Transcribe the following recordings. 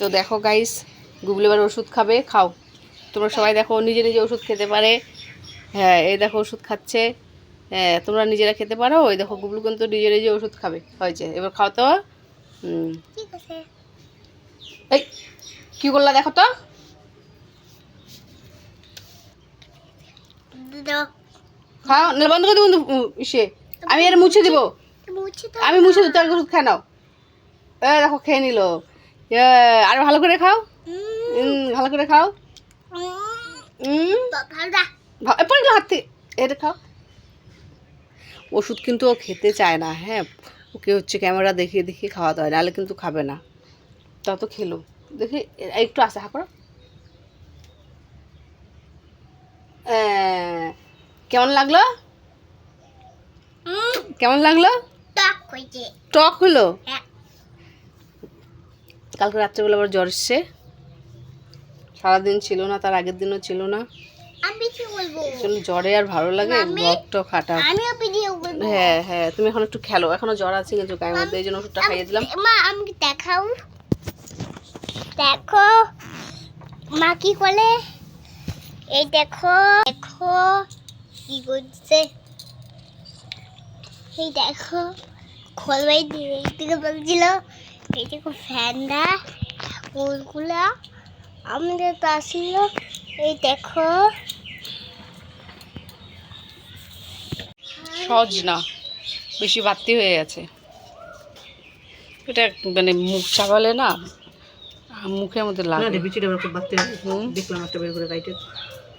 তো দেখো guys Google এবার ওষুধ খাবে খাও। তোমরা সবাই দেখো নিজে নিজে ওষুধ খেতে পারে। হ্যাঁ এই দেখো ওষুধ খাচ্ছে। হ্যাঁ তোমরা নিজেরা খেতে পারো। ওই দেখো গুবলু কিন্তু নিজে নিজে ওষুধ খাবে হয়েছে। এবার খাও তো। ঠিক আছে। এই কি করলা দেখো তো? খাও না বন্ধ করে দেবো ইসে। আমি এর মুছে দিব। আমি মুছে দিতে ওষুধ খেয়ে নাও। এ দেখো খেয়ে নিল। আর ভালো করে খাও। ভালো করে খাও। পড়ে গেলো এটা খাও। ওষুধ কিন্তু ও খেতে চায় না হ্যাঁ। ওকে হচ্ছে ক্যামেরা দেখিয়ে দেখিয়ে খাওয়াতে হয় নাহলে কিন্তু খাবে না। তা তো খেলো। দেখি একটু আসে হা করো। কেমন লাগল? কেমন লাগল? টক হলো? হ্যাঁ। কালকে রাত্রেবেলা আবার জ্বর এসছে। সারাদিন ছিল না তার আগের দিনও ছিল না। আমি কি বলব? জ্বরে আর ভালো লাগে মাম্মি? ব্লক টক হাঁটা আমিও ভিডিও বলব হ্যাঁ হ্যাঁ তুমি এখন একটু খেলো এখনও জ্বর আছে কিন্তু গায়ের মধ্যে এই জন্য ওষুধটা খাইয়ে দিলাম। মা আমাকে দেখাও? দেখো মা কি করে এই দেখো দেখো কি করছে? এই দেখো খোলবাই দিকে বলছিল এই দেখো ফ্যানটা ফুলগুলা আমাদের তো আসছিল এই দেখো। সহজ না বেশি বাড়তি হয়ে গেছে। এটা মানে মুখ চাবালে না মুখের মধ্যে না লাগে। রে বিচিটা আবার খুব বাড়তে। দেখলাম একটা বের করে রাইটে।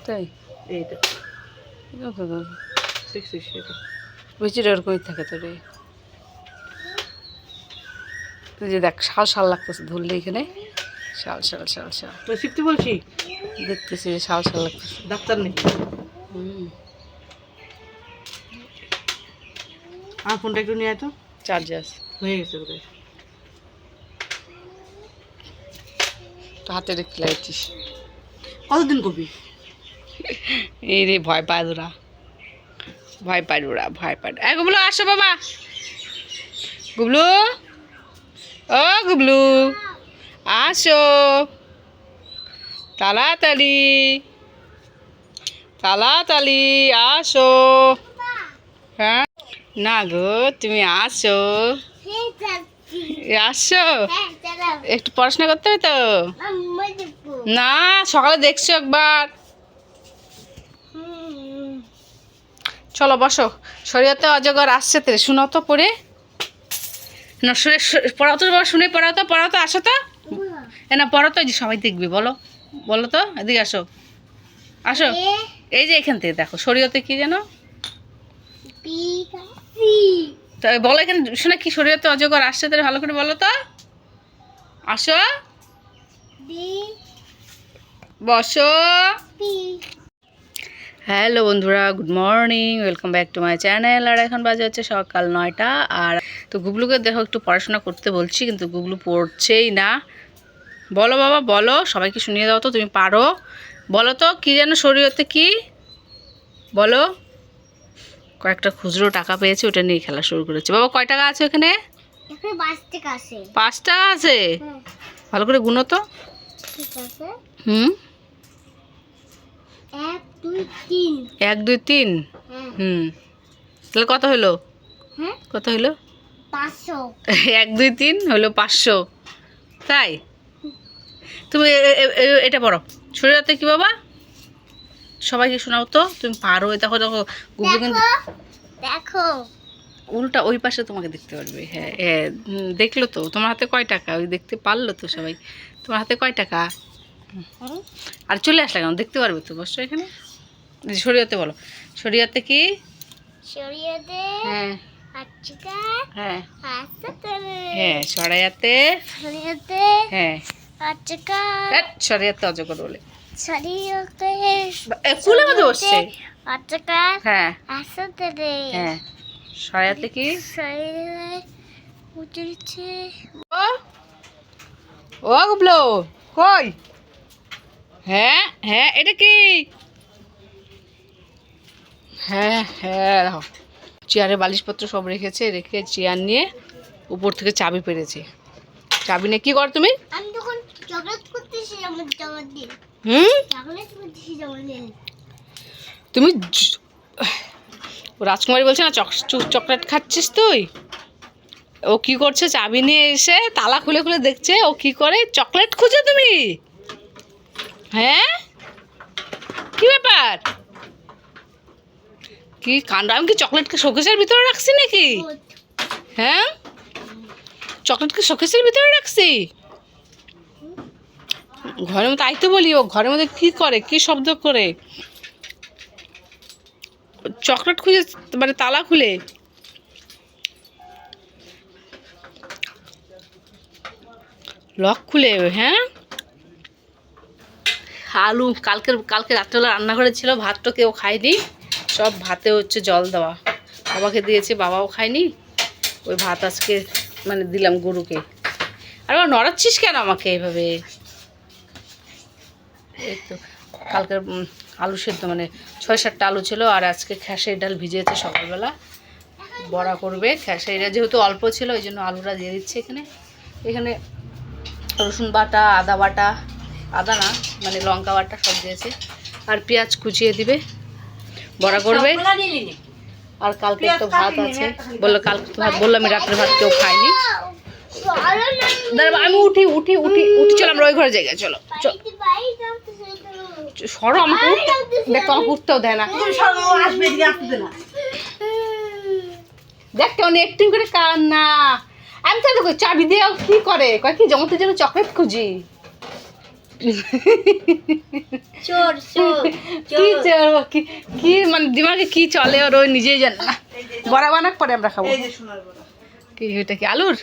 তাই? এইটা বেশিটা ওরকমই থাকে তো রে যে দেখ শাল শাল লাগতেছে ধরলে এখানে। শাল শাল শাল শাল। তো শিখতে বলছি? দেখতেছি যে শাল শাল লাগতেছে। ডাক্তার নেই। আমার ফোনটা একটু নিয়ে তো। চার্জার হয়ে গেছে বোধহয়। তো হাতে রেখে লাইছিস কতদিন কবি এই রে ভয় পায় ওরা ভয় পায় ওরা ভয় পায় এ গুবলু আসো বাবা। গুবলু? ও গুবলু আসো। তাড়াতাড়ি তাড়াতাড়ি আসো। হ্যাঁ? না গো, তুমি আসো। আসো? একটু পড়াশোনা করতে হবে তো? না, সকালে দেখছ একবার। চলো, বসো। শরীয়তে অজগর আসছে তো, শুনো তো পড়ে। না শুনে পড়াও তো বাবা, শুনে পড়াও তো পড়াও তো আসো তো। এ না পড়াও তো এই যে সবাই দেখবি বলো। বলো তো এদিকে আসো। আসো। এই যে এখান থেকে দেখো শরীয়তে কি যেন? বলো এখানে শুনে কি শরীয়তে অজগর আসছে তো ভালো করে বলো তো। আসো। বসো। হ্যালো বন্ধুরা good morning welcome back to my channel. আর এখন বাজে হচ্ছে সকাল নয়টা। আর তো গুবলুকে দেখো একটু পড়াশোনা করতে বলছি কিন্তু গুবলু পড়ছেই না। বলো বাবা বলো সবাইকে শুনিয়ে দাও তো তুমি পারো। বলো তো কী যেন শরীরতে কি? বলো। কয়েকটা খুচরো টাকা পেয়েছে ওটা নিয়ে খেলা শুরু করেছে। বাবা কয় টাকা আছে ওখানে? পাঁচ টাকা আছে। হ্যাঁ। ভালো করে গুনো তো। হুম? এক দুই তিন? হুম। তাহলে কত হলো? কত হলো? পাঁচশো। এক দুই তিন হলো পাঁচশো। তাই? তুমি এটা পড়ো। শরীরাতে কি বাবা? সবাইকে শোনাও তো। তুমি পারো। দেখো দেখো গুগল কিন্তু দেখো। দেখো। উল্টা ওই পাশে তোমাকে দেখতে পারবে। হ্যাঁ হ্যাঁ দেখল তো। তোমার হাতে কয় টাকা? ওই দেখতে পারল তো সবাই। তোমার হাতে কয় টাকা? আর। চলে আসলে কেন? দেখতে পারবে তো। বসছো এখানে। শরীয়তে বলো। শরীয়তে কি? সরিয়ে দে হ্যাঁ। আচ্ছা। হ্যাঁ। আচ্ছা। হ্যাঁ সরাইয়াতে হ্যাঁ। আচ্ছা। হ্যাঁ, সরাইয়াতে অজগর বলে। মধ্যে বসছে। হ্যাঁ। হ্যাঁ। সরাইয়াতে কি? ও। ও গুবলো কই? হ্যাঁ হ্যাঁ এটা কি? হ্যাঁ হ্যাঁ রাখো। চেয়ারে বালিশপত্র সব রেখেছে রেখে চেয়ার নিয়ে উপর থেকে চাবি পেরেছে। চাবি নিয়ে কি কর তুমি? আমি তখন জন্মদিন হুম? চকলেট বলছি জন্মদিন তুমি রাজকুমারী বলছে না চকলেট খাচ্ছিস তুই? ও কি করছে চাবি নিয়ে এসে তালা খুলে খুলে দেখছে ও কি করে? চকলেট খুঁজে তুমি? হ্যাঁ? কি ব্যাপার? কি কাণ্ড আমি কি চকলেটকে শোকেসের ভিতরে রাখছি নাকি? হ্যাঁ? চকলেটকে শোকেসের ভিতরে রাখছি? ঘরের মধ্যে, তাই তো বলি, ও ঘরের মধ্যে কি করে, কি শব্দ করে? চকলেট খুঁজে মানে তালা খুলে। লক খুলে হ্যাঁ? আলু, কালকের, কালকে রাত্রেবেলা রান্নাঘরে ছিল, ভাতটা কেউ খায়নি। সব ভাতে হচ্ছে জল দেওয়া। বাবাকে দিয়েছে, বাবাও খায়নি। ওই ভাত আজকে মানে দিলাম গরুকে। আর বাবা নড়াচ্ছিস কেন আমাকে এভাবে এই তো, কালকের আলু সেদ্ধ মানে ছয় সাতটা আলু ছিল, আর আজকে খেসারি ডাল ভিজিয়েছে সকালবেলা। বড়া করবে, খেসারিটা যেহেতু অল্প ছিল, ওই জন্য আলুটা দিয়ে দিচ্ছে এখানে। এখানে রসুন বাটা, আদা বাটা, আদা না মানে লঙ্কা বাটা সব দিয়েছে। আর পেঁয়াজ কুচিয়ে দিবে। বড়া করবে। আর কালকে তো ভাত আছে। বলল কালকে তো ভাত বলল আমি রাত্রে ভাত কেউ খাইনি না দাঁড়া আমি উঠি উঠি উঠি উঠি। চলো আমরা ওই ঘরে জায়গায় চলো চল। সরো আমাকে দেখ তোমাকে উঠতেও দেয় না। না। দেখ কেমন একটু করে কান্না। আমি তো চাবি দিয়ে কি করে? কয় কি জমতে যেন চকলেট খুঁজি। চোর চোর কি চল- কি কি মানে দিমাগে কি চলে ওর ওই নিজেই জানে না। বড়া বানাক পরে আমরা খাব। কি ওইটা কি আলুর?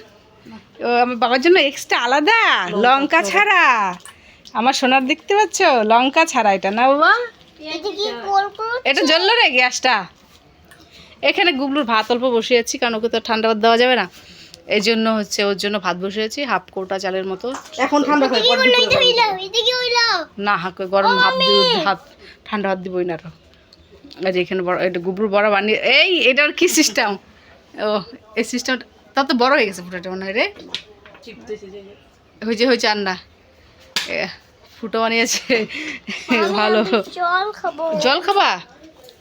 ও আমার বাবার জন্য এক্সট্রা আলাদা লঙ্কা ছাড়া। আমার সোনার দেখতে পাচ্ছ? লঙ্কা ছাড়া এটা না বাবা? এটা জ্বললো রে গ্যাসটা। এখানে গুবলুর ভাত অল্প বসে বসিয়েছি কারণ ওকে তো ঠান্ডা ভাত দেওয়া যাবে না। এই জন্য হচ্ছে ওর জন্য ভাত বসিয়েছি হাফ কোটা চালের মতো। এখন ঠান্ডা হয় না হাকে গরম ভাত দিব ভাত ঠান্ডা ভাত দিবই না তো। আর এখানে বড় এটা গুবলুর বড় বানিয়ে এই এটার কি সিস্টেম ও এই সিস্টেম তা তো বড় হয়ে গেছে ফুটাটা মনে হয় রে। হয়েছে হয়েছে আর না এ, ফুটো বানিয়েছে। ভালো। জল খাব?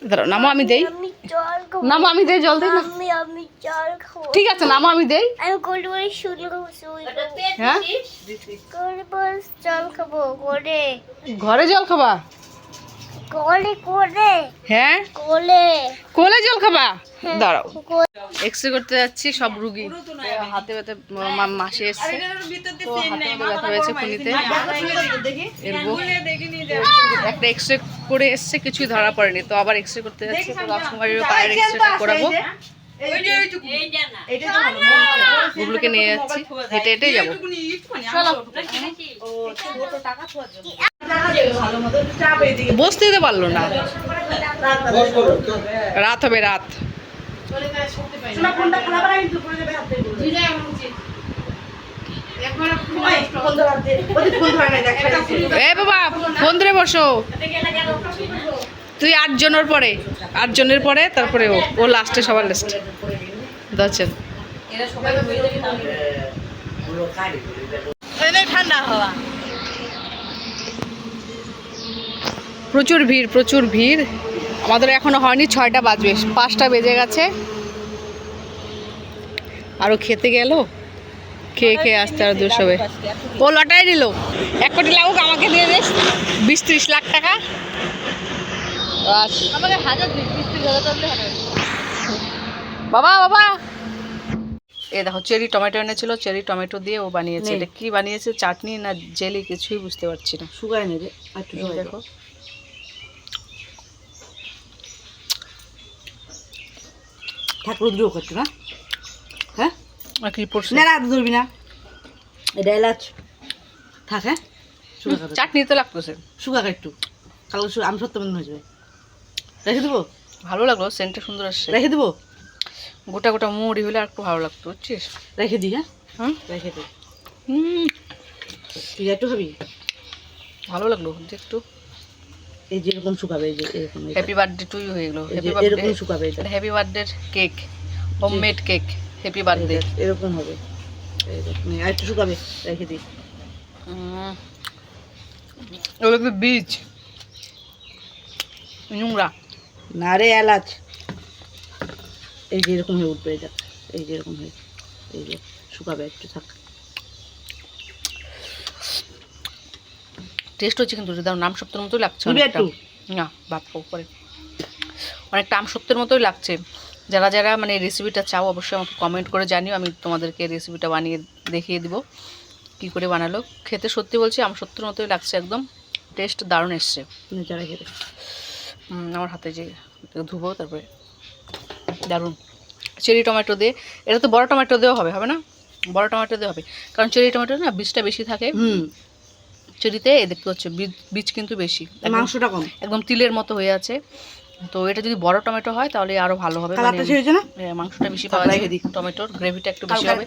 ধরো নামো আমি দেই। আমি জল খাব। নামো আমি দেই জল দেই না? আমি আমি জল ঠিক আছে নামো আমি দেই। আমি শুল হ্যাঁ? জল খাব ঘরে জল খাবা? গোলে গোলে হ্যাঁ? গোলে কোলে জল খাবা? হ্যাঁ। দাঁড়াও। গোলে এক্স রে করতে যাচ্ছি সব রুগী। হাতে ব্যথা মা- মাসে এসছে। তো হাতে ব্যথা হয়েছে খুনিতে এরবো একটা এক্স রে করে এসছে কিছুই ধরা পড়েনি। তো আবার এক্স রে করতে যাচ্ছে তো রাজকুমারীর পায়ের এক্স রেটা করাবো গুবলুকে নিয়ে যাচ্ছি। হেঁটে হেঁটেই যাব। চলো বসতে দিতে পারল না। রাত হবে রাত। এ বাবা ফোন ধরে বসো। তুই আট জনের পরে আট জনের পরে তারপরে ও ও লাস্টে সবার লাস্ট দশের ঠান্ডা হওয়া। প্রচুর ভিড় প্রচুর ভিড়। আমাদের এখনও হয়নি ছয়টা বাজবে পাঁচটা বেজে গেছে। আরও খেতে গেল? খেয়ে খেয়ে আসতে আর দুশো হবে ও লটাই নিল। এক কোটি লাগুক আমাকে দিয়ে দিস বিশ ত্রিশ লাখ টাকা। আমাকে হাজার বাবা বাবা। এ দেখো চেরি টমেটো এনেছিল চেরি টমেটো দিয়ে ও বানিয়েছে। এটা কি বানিয়েছে? চাটনি না জেলি? কিছুই বুঝতে পারছি না। শুকায় নেবে আর দেখো। ঠাকুর দিও করছ না? হ্যাঁ? না রাত ধরবি না। এটা এলাচ। থাক হ্যাঁ? চাটনি তো লাগতেছে। শুকা খা একটু। কালকে শু- আমি সত্য বন্ধ হয়ে যাবে রেখে দেবো? ভালো লাগল সেন্টটা সুন্দর আসছে। রেখে দেবো? গোটা গোটা মুড়ি হলে আর একটু ভালো লাগতো বুঝছিস? রেখে দিই হ্যাঁ? রেখে দে। হুম, তুই একটু খাবি? ভালো লাগল একটু এই যে এরকম শুকাবে এই যে এরকম হ্যাপি বার্থডে টু ইউ হয়ে গেলো। এই হ্যাপি যে বার্থডে এরকম শুকাবে এটা। Happy birthday cake homemade cake happy birthday এরকম হবে। এরকম আর একটু শুকাবে রেখে দিই। এগুলো কিন্তু বীজ। নোংরা। না রে এলাচ। এই যে এরকম হয়ে উঠবে এটা। এই যে এরকম হয়ে এই যে শুকাবে একটু থাক। টেস্ট হচ্ছে কিন্তু দাও নাম সত্যের মতোই লাগছে? না খাব পরে অনেকটা আম সত্যের মতোই লাগছে। যারা যারা মানে রেসিপিটা চাও অবশ্যই আমাকে কমেন্ট করে জানিও আমি তোমাদেরকে রেসিপিটা বানিয়ে দেখিয়ে দিব। কী করে বানালো? খেতে সত্যি বলছি আম সত্যের মতোই লাগছে একদম। টেস্ট দারুণ এসছে। নেচারে খেতে আমার হাতে যে ধুবো তারপরে দারুণ। চেরি টমেটো দিয়ে এটা তো বড় টমেটো দেওয়া হবে হবে না? বড় টমেটো দেওয়া হবে। কারণ চেরি টমেটো না বীজটা বেশি থাকে। চেরিতে এই দেখতে হচ্ছে বীজ কিন্তু বেশি। মাংসটা কম। একদম তিলের মতো হয়ে আছে। তো এটা যদি বড় টমেটো হয় তাহলে আরও ভালো হবে। মানে এ, মাংসটা বেশি পাওয়া যায়। টমেটোর গ্রেভিটা একটু বেশি হবে।